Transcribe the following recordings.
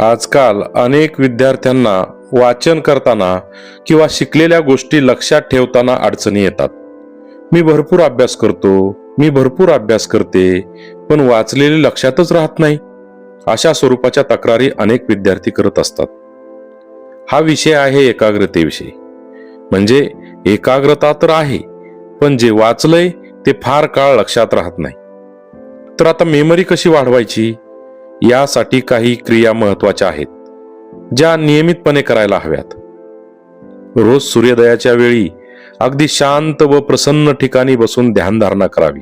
आजकाल अनेक विद्यार्थ्यांना वाचन करताना किंवा शिकलेल्या गोष्टी लक्षात ठेवताना अडचणी येतात. मी भरपूर अभ्यास करतो मी भरपूर अभ्यास करते पण वाचलेले लक्षातच राहत नाही. अशा स्वरूपाच्या तक्रारी अनेक विद्यार्थी करत असतात. हा विषय आहे एकाग्रतेविषयी. म्हणजे एकाग्रता तर आहे पण जे वाचलंय ते फार काळ लक्षात राहत नाही. तर आता मेमरी कशी वाढवायची? यासाठी काही क्रिया महत्त्वाच्या आहेत ज्या नियमितपणे करायला हव्यात. रोज सूर्योदयाच्या वेळी अगदी शांत व प्रसन्न ठिकाणी बसून ध्यानधारणा करावी.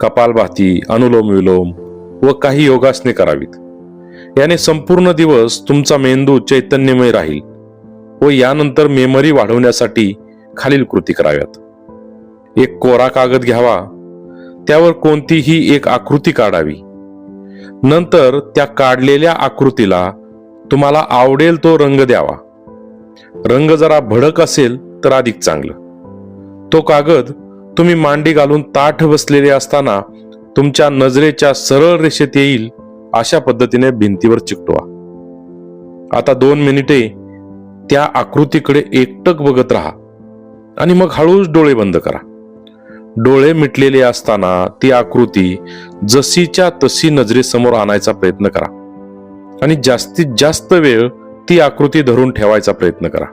कपालभाती अनुलोम विलोम व काही योगासने करावीत. याने संपूर्ण दिवस तुमचा मेंदू चैतन्यमय राहील व यानंतर मेमरी वाढवण्यासाठी खालील कृती कराव्यात. एक कोरा कागद घ्यावा त्यावर कोणतीही एक आकृती काढावी. नंतर त्या काढलेल्या आकृतीला तुम्हाला आवडेल तो रंग द्यावा. रंग जरा भडक असेल तर अधिक चांगलं. तो कागद तुम्ही मांडी घालून ताठ बसलेले असताना तुमच्या नजरेच्या सरळ रेषेत येईल अशा पद्धतीने भिंतीवर चिकटवा. आता दोन मिनिटे त्या आकृतीकडे एकटक बघत राहा आणि मग हळूच डोळे बंद करा. डोळे मिटलेले असताना ती आकृती जशीच्या तशी नजरेसमोर आणायचा प्रयत्न करा. आणि जास्तीत जास्त वेळ ती आकृती धरून ठेवायचा प्रयत्न करा.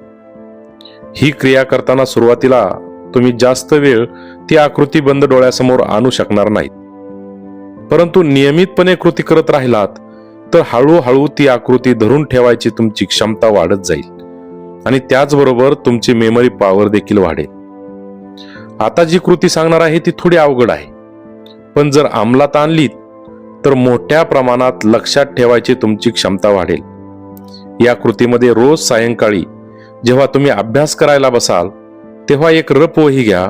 ही क्रिया करताना सुरुवातीला तुम्ही जास्त वेळ ती आकृती बंद डोळ्यासमोर आणू शकणार नाहीत. परंतु नियमितपणे कृती करत राहिलात तर हळूहळू ती आकृती धरून ठेवायची तुमची क्षमता वाढत जाईल. आणि त्याचबरोबर तुमची मेमरी पॉवर देखील वाढेल. आता जी कृती सांगणार आहे ती थोडी अवघड आहे. पण जर अंमलात आणलीत तर मोठ्या प्रमाणात लक्षात ठेवायची तुमची क्षमता वाढेल. या कृतीमध्ये रोज सायंकाळी जेव्हा तुम्ही अभ्यास करायला बसाल तेव्हा एक रप वही घ्या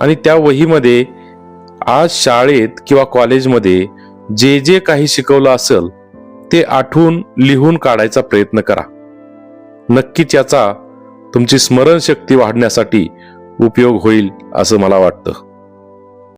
आणि त्या वहीमध्ये आज शाळेत किंवा कॉलेजमध्ये जे जे काही शिकवलं असेल ते आठवून लिहून काढायचा प्रयत्न करा. नक्कीच याचा तुमची स्मरणशक्ती वाढण्यासाठी उपयोग होईल असं मला वाटतं.